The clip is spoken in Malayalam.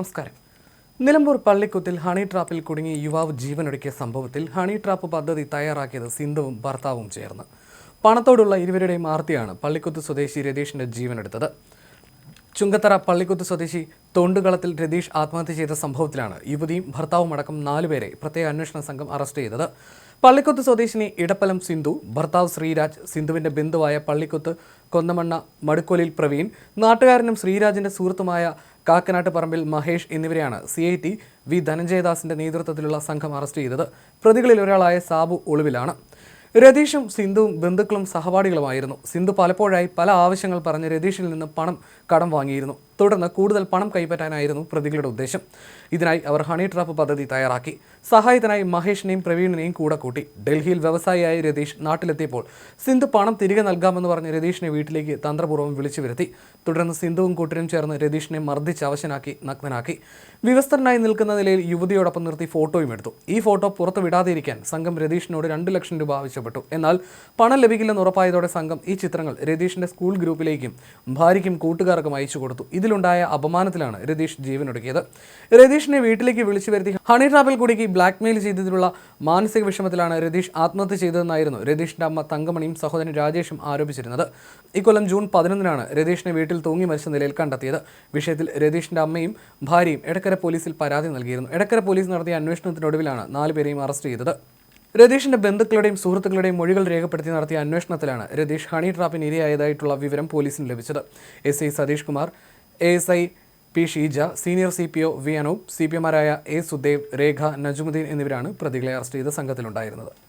നമസ്കാരം. നിലമ്പൂർ പള്ളിക്കുത്തിൽ ഹണി ട്രാപ്പിൽ കുടുങ്ങി യുവാവ് ജീവനൊടുക്കിയ സംഭവത്തിൽ ഹണി ട്രാപ്പ് പദ്ധതി തയ്യാറാക്കിയത് സിന്ധുവും ഭർത്താവും ചേർന്ന്. പണത്തോടുള്ള ഇരുവരുടെയും ആർത്തിയാണ് പള്ളിക്കുത്ത് സ്വദേശി രതീഷിന്റെ ജീവനെടുത്തത്. ചുങ്കത്തറ പള്ളിക്കുത്ത് സ്വദേശി തൊണ്ടുകളത്തിൽ രതീഷ് ആത്മഹത്യ ചെയ്ത സംഭവത്തിലാണ് യുവതിയും ഭർത്താവും അടക്കം നാലുപേരെ പ്രത്യേക അന്വേഷണ സംഘം അറസ്റ്റ് ചെയ്തത്. പള്ളിക്കുത്ത് സ്വദേശിനി ഇടപ്പലം സിന്ധു ഭർത്താവ് ശ്രീരാജ് സിന്ധുവിന്റെ ബന്ധുവായ പള്ളിക്കുത്ത് കൊന്നമണ്ണ മടുക്കൊലിൽ പ്രവീൺ നാട്ടുകാരനും ശ്രീരാജിന്റെ സുഹൃത്തുമായ കാക്കനാട്ട് പറമ്പിൽ മഹേഷ് എന്നിവരെയാണ് സി ഐ ടി വി ധനഞ്ജയദാസിന്റെ നേതൃത്വത്തിലുള്ള സംഘം അറസ്റ്റ് ചെയ്തത്. പ്രതികളിൽ ഒരാളായ സാബു ഒളിവിലാണ്. രതീഷും സിന്ധുവും ബന്ധുക്കളും സഹപാഠികളുമായിരുന്നു. സിന്ധു പലപ്പോഴായി പല ആവശ്യങ്ങൾ പറഞ്ഞ് രതീഷിൽ നിന്ന് പണം കടം വാങ്ങിയിരുന്നു. തുടർന്ന് കൂടുതൽ പണം കൈപ്പറ്റാനായിരുന്നു പ്രതികളുടെ ഉദ്ദേശം. ഇതിനായി അവർ ഹണി ട്രാപ്പ് പദ്ധതി തയ്യാറാക്കി. സഹായത്തിനായി മഹേഷിനെയും പ്രവീണിനെയും കൂടെ കൂട്ടി. ഡൽഹിയിൽ വ്യവസായിയായ രതീഷ് നാട്ടിലെത്തിയപ്പോൾ സിന്ധു പണം തിരികെ നൽകാമെന്ന് പറഞ്ഞ് രതീഷിനെ വീട്ടിലേക്ക് തന്ത്രപൂർവം വിളിച്ചു വരുത്തി. തുടർന്ന് സിന്ധുവും കൂട്ടരും ചേർന്ന് രതീഷിനെ മർദ്ദിച്ച് അവശനാക്കി നഗ്നനാക്കി. വിവസ്ത്രനായി നിൽക്കുന്ന നിലയിൽ യുവതിയോടൊപ്പം നിർത്തി ഫോട്ടോയും എടുത്തു. ഈ ഫോട്ടോ പുറത്തു വിടാതിരിക്കാൻ സംഘം രതീഷിനോട് രണ്ട് ലക്ഷം രൂപ ആവശ്യപ്പെട്ടു. എന്നാൽ പണം ലഭിക്കില്ലെന്ന് ഉറപ്പായതോടെ സംഘം ഈ ചിത്രങ്ങൾ രതീഷിന്റെ സ്കൂൾ ഗ്രൂപ്പിലേക്കും ഭാര്യയ്ക്കും കൂട്ടുകാർക്കും അയച്ചു കൊടുത്തു. ഇതിലുണ്ടായ അപമാനത്തിലാണ് രതീഷ് ജീവനൊടുക്കിയത്. രതീഷിനെ വീട്ടിലേക്ക് വിളിച്ചു വരുത്തി ഹണി ട്രാപ്പിൽ കുടുക്കി ബ്ലാക്ക്മെയിൽ ചെയ്തതിലുള്ള മാനസിക വിഷമത്തിലാണ് രതീഷ് ആത്മഹത്യ ചെയ്തതെന്നായിരുന്നു രതീഷിന്റെ അമ്മ തങ്കമണിയും സഹോദരൻ രാജേഷും ആരോപിച്ചിരുന്നത്. ഇക്കൊല്ലം ജൂൺ പതിനൊന്നിനാണ് രതീഷിനെ വീട്ടിൽ തൂങ്ങി മരിച്ച നിലയിൽ കണ്ടെത്തിയത്. വിഷയത്തിൽ രതീഷിന്റെ അമ്മയും ഭാര്യയും എടക്കര പോലീസിൽ പരാതി നൽകിയിരുന്നു. എടക്കര പോലീസ് നടത്തിയ അന്വേഷണത്തിനൊടുവിലാണ് നാലുപേരെയും അറസ്റ്റ് ചെയ്തത്. രതീഷിന്റെ ബന്ധുക്കളുടെയും സുഹൃത്തുക്കളുടെയും മൊഴികൾ രേഖപ്പെടുത്തി നടത്തിയ അന്വേഷണത്തിലാണ് രതീഷ് ഹണി ട്രാപ്പിന് ഇരയായതായിട്ടുള്ള വിവരം പോലീസിന് ലഭിച്ചത്. S I Satheesh Kumar A S I P Sheeja senior C P O V Anoop C P എമാരായ A Sudev Rekha Najumudheen എന്നിവരാണ് പ്രതികളെ അറസ്റ്റ് ചെയ്ത സംഘത്തിലുണ്ടായിരുന്നത്.